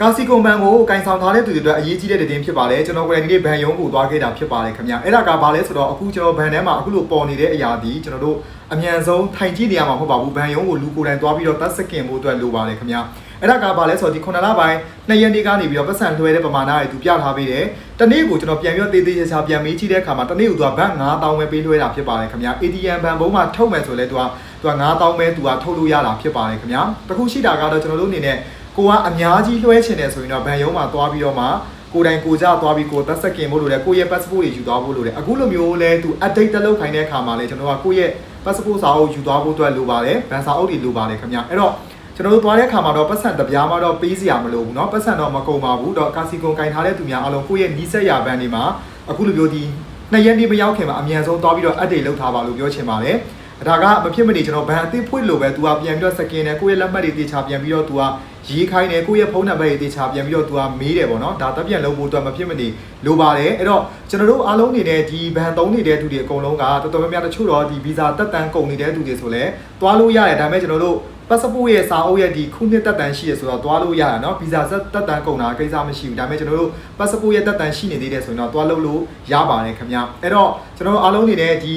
ကာစီကွန်ဘန်ကိုကင်ဆောင်ထားတဲ့သူတွေအတွက်အရေးကြီးတဲ့တင်ဖြစ်ပါတယ်ကျွန်တော်ကိုယ်တိုင်ဒီနေ့ဘန်ယုံကိုသွားခဲ့တာဖြစ်ပါတယ်ခင်ဗျအဲ့ဒါကဘာလဲဆိုတော့အခုကျွန်တော်ဘန်ထဲမှာအခုလိုပေါ်နေတဲ့အရာဒီကျွန်တော်တို့အမြန်ဆုံးထိုင်ကြည့်နေရမှာမဟုတ်ပါဘူးဘန်ယုံကိုလူကိုယ်တိုင်သွားပြီးတော့တတ်စကင်ဖို့အတွက်လိုပါတယ်ခင်ဗျအဲ့ဒါကဘာလဲဆိုတော့ဒီ9လပိုင်း2ရက်နေ့ကနေပြီးတော့ပတ်စံလွှဲတဲ့ပမာဏတွေသူပြထားပေးတယ်တနေ့ကိုကျွန်တော်ပြန်ပြီးတော့တေးသေးချာချာပြန်မေးကြည့်တဲ့အခါမှာတနေ့ကိုသူကဘတ်9000ပဲပေးလွှဲတာဖြစ်ပါတယ်ခင်ဗျ ATM ဘန်ဘုံမှာထုတ်မယ်ဆိုလဲသူကသူက9000ပဲသူကထုတ်လို့ရတာဖြစ်ပါတယ်ခင်ဗျတခုရှိတာကတော့ကျွန်တော်တို့အနေနဲ့ ကိုကအများကြီးလွှဲချင်တယ်ဆိုရင်တော့ဗန်ရုံးမှာသွားပြီးတော့မှကိုယ်တိုင်ကိုကြသွားပြီးကိုသက်ဆက်ကင်ဖို့လိုတယ်ကိုယ့်ရဲ့ passport တွေယူသွားဖို့လိုတယ်အခုလိုမျိုးလဲသူ update တက်လုပ်ခိုင်းတဲ့အခါမှာလဲကျွန်တော်ကကိုယ့်ရဲ့ passport စာအုပ်ယူသွားဖို့အတွက်လိုပါတယ်ဗန်စာအုပ်တွေလိုပါတယ်ခင်ဗျအဲ့တော့ကျွန်တော်တို့သွားတဲ့အခါမှာတော့ပတ်စံတပြားမှာတော့ပေးစရာမလိုဘူးเนาะပတ်စံတော့မကုန်ပါဘူးတော့ကာစီကွန်ကင်ထားတဲ့သူများအားလုံးကိုယ့်ရဲ့နီးစက်ရဘန်တွေမှာအခုလိုမျိုးဒီနှစ်ရက်နေမရောက်ခင်မှာအမြန်ဆုံးသွားပြီးတော့ update လုပ်ထားပါလို့ပြောချင်ပါတယ် ဒါကမဖြစ်မနေကျွန်တော်ဘန်အသစ်ဖွင့်လို့ပဲသူကပြန်ပြီးတော့စကင်နဲ့ကိုယ့်ရဲ့လက်မှတ်တွေတေချာပြန်ပြီးတော့သူကရေးခိုင်းတယ်ကိုယ့်ရဲ့ဖုန်းနံပါတ်တွေတေချာပြန်ပြီးတော့သူကမေးတယ်ပေါ့နော်ဒါတပ်ပြန်လုံးဖို့အတွက်မဖြစ်မနေလိုပါတယ်အဲ့တော့ကျွန်တော်တို့အားလုံးနေတဲ့ဒီဘန်သုံးနေတဲ့သူတွေအကုန်လုံးကတော်တော်များများတချို့တော့ဒီဗီဇာတက်တန်းကုန်နေတဲ့သူတွေဆိုလဲသွားလို့ရတယ်ဒါပေမဲ့ကျွန်တော်တို့ passport ရဲ့စာအုပ်ရဲ့ဒီခုနှစ်တက်တန်းရှိရဆိုတော့သွားလို့ရတာเนาะဗီဇာဆက်တက်တန်းကုန်တာကိစ္စမရှိဘူးဒါပေမဲ့ကျွန်တော်တို့ passport ရဲ့တက်တန်းရှိနေသေးတယ်ဆိုရင်တော့သွားလို့လို့ရပါတယ်ခင်ဗျအဲ့တော့ကျွန်တော်တို့အားလုံးနေနဲ့ဒီ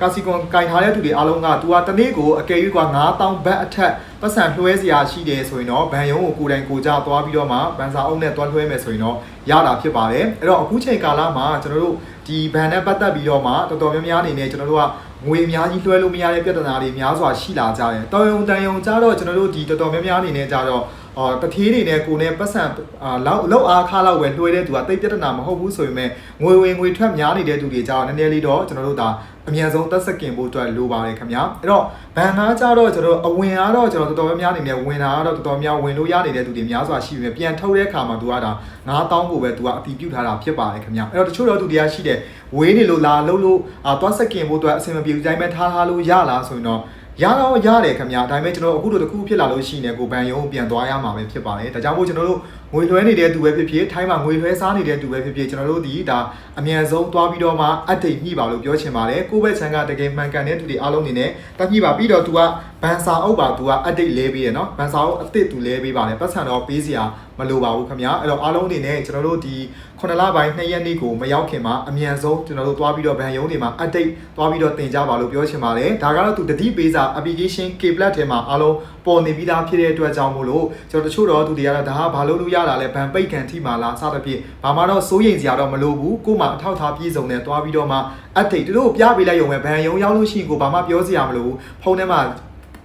ကာစီကွန်ကင်ထားတဲ့သူတွေအားလုံးက तू ကတနေ့ကိုအကယ်၍က9000ဘတ်အထက်ပတ်စံလွှဲစရာရှိတယ်ဆိုရင်တော့ဘန်ယုံကိုကိုယ်တိုင်ကိုကြသွားပြီးတော့မှဘန်စာအုပ်နဲ့တွားလွှဲမယ်ဆိုရင်တော့ရတာဖြစ်ပါတယ်အဲ့တော့အခုချိန်ကာလမှာကျွန်တော်တို့ဒီဘန်နဲ့ပတ်သက်ပြီးတော့မှတော်တော်များများအနေနဲ့ကျွန်တော်တို့က ငွေအများကြီးလွှဲလို့မရတဲ့ပြဿနာတွေများစွာရှိလာကြတယ်တော်ယုံတန်ယုံကြတော့ကျွန်တော်တို့ဒီတော်တော်များများအနေနဲ့ကြတော့ အော်တထေးတွေနဲ့ကိုနဲ့ပတ်စံအာလောက်လောက်အားခါလောက်ပဲလွှဲတဲ့သူကတိတ်ပြဿနာမဟုတ်ဘူးဆိုပေမဲ့ငွေဝင်ငွေထွက်များနေတဲ့သူတွေကြတော့နည်းနည်းလေးတော့ကျွန်တော်တို့ဒါအမြန်ဆုံးတက်စကင်ဖို့အတွက်လိုပါတယ်ခင်ဗျာအဲ့တော့ဘန်ကားကြတော့ကျွန်တော်အဝင်အားတော့ကျွန်တော်တော်တော်များများအနေနဲ့ဝင်တာကတော့တော်တော်များဝင်လို့ရနေတဲ့သူတွေများစွာရှိပြီပြန်ထုတ်တဲ့အခါမှာသူကဒါ9000ကိုပဲသူကအတီးပြုတ်ထားတာဖြစ်ပါတယ်ခင်ဗျာအဲ့တော့တချို့တော့သူတွေကရှိတယ်ဝေးနေလို့လာလှုပ်လို့အာသွားစကင်ဖို့အတွက်အဆင်မပြေဘူးဒီတိုင်းပဲထားထားလို့ရလားဆိုရင်တော့ ရတော့ရတယ်ခင်ဗျာဒါပေမဲ့ကျွန်တော်အခုတို့တစ်ခုဖြစ်လာလို့ရှိနေကိုဘန်ယုံပြန်သွားရမှာပဲဖြစ်ပါတယ်ဒါကြောင့်မို့ကျွန်တော်တို့ ငွေလွှဲနေတဲ့သူပဲဖြစ်ဖြစ်ထိုင်းမှာငွေလွှဲစားနေတဲ့သူပဲဖြစ်ဖြစ်ကျွန်တော်တို့ဒီဒါအမြန်ဆုံးသွားပြီးတော့မှအတိတ်ညှိပါလို့ပြောချင်ပါတယ်ကိုယ့်ဘက်ချမ်းကတကယ်မှန်ကန်တဲ့သူတွေအားလုံးနေနဲ့တက်ညှိပါပြီးတော့သူကဘန်စာအုပ်ပါသူကအတိတ်လဲပေးရနော်ဘန်စာအုပ်အစ်စ်သူလဲပေးပါတယ်ပတ်စံတော့ပေးစရာမလိုပါဘူးခင်ဗျာအဲ့တော့အားလုံးအနေနဲ့ကျွန်တော်တို့ဒီ9လပိုင်း2ရက်နေ့ကိုမရောက်ခင်မှာအမြန်ဆုံးကျွန်တော်တို့သွားပြီးတော့ဘန်ယုံတွေမှာ update သွားပြီးတော့တင်ကြပါလို့ပြောချင်ပါတယ်ဒါကတော့သူတတိပေးစာ application K plat ထဲမှာအားလုံးပေါ်နေပြီးသားဖြစ်တဲ့အတွက်ကြောင့်မို့လို့ကျွန်တော်တချို့တော့သူတွေကတော့ဒါကဘာလို့လို့ရတာလဲဘန်ပိတ်ကန်ထိမှာလားစသဖြင့်ဘာမှတော့စိုးရိမ်စရာတော့မလိုဘူးကို့မှာအထောက်ထားပြည့်စုံတဲ့သွားပြီးတော့မှ update သူတို့ပြပေးလိုက်ရုံပဲဘန်ယုံရောက်လို့ရှိရင်ကိုဘာမှပြောစရာမလိုဘူးဖုန်းထဲမှာ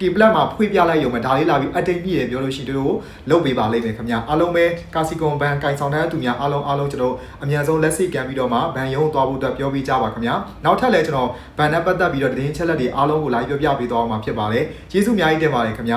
ဒီပလက်မှာဖွေးပြလိုက်ရုံပဲဒါလေးလာပြီးအတိတ်ပြည့်ရပြောလို့ရှိရင်တို့လုပ်ပေးပါလိမ့်မယ်ခင်ဗျအားလုံးပဲကာစီကွန်ဘန်ကင်ဆောင်တဲ့သူများအားလုံးအားလုံးကျွန်တော်အမြန်ဆုံးလက်စိတ်ကန်ပြီးတော့မှဘန်ယုံသွားဖို့အတွက်ပြောပြကြပါခင်ဗျနောက်ထပ်လည်းကျွန်တော်ဘန်နဲ့ပတ်သက်ပြီးတော့တင်းချက်လက်တွေအားလုံးကိုလာပြောပြပေးသွားအောင်မှာဖြစ်ပါတယ်ကျေးဇူးအများကြီးတင်ပါတယ်ခင်ဗျ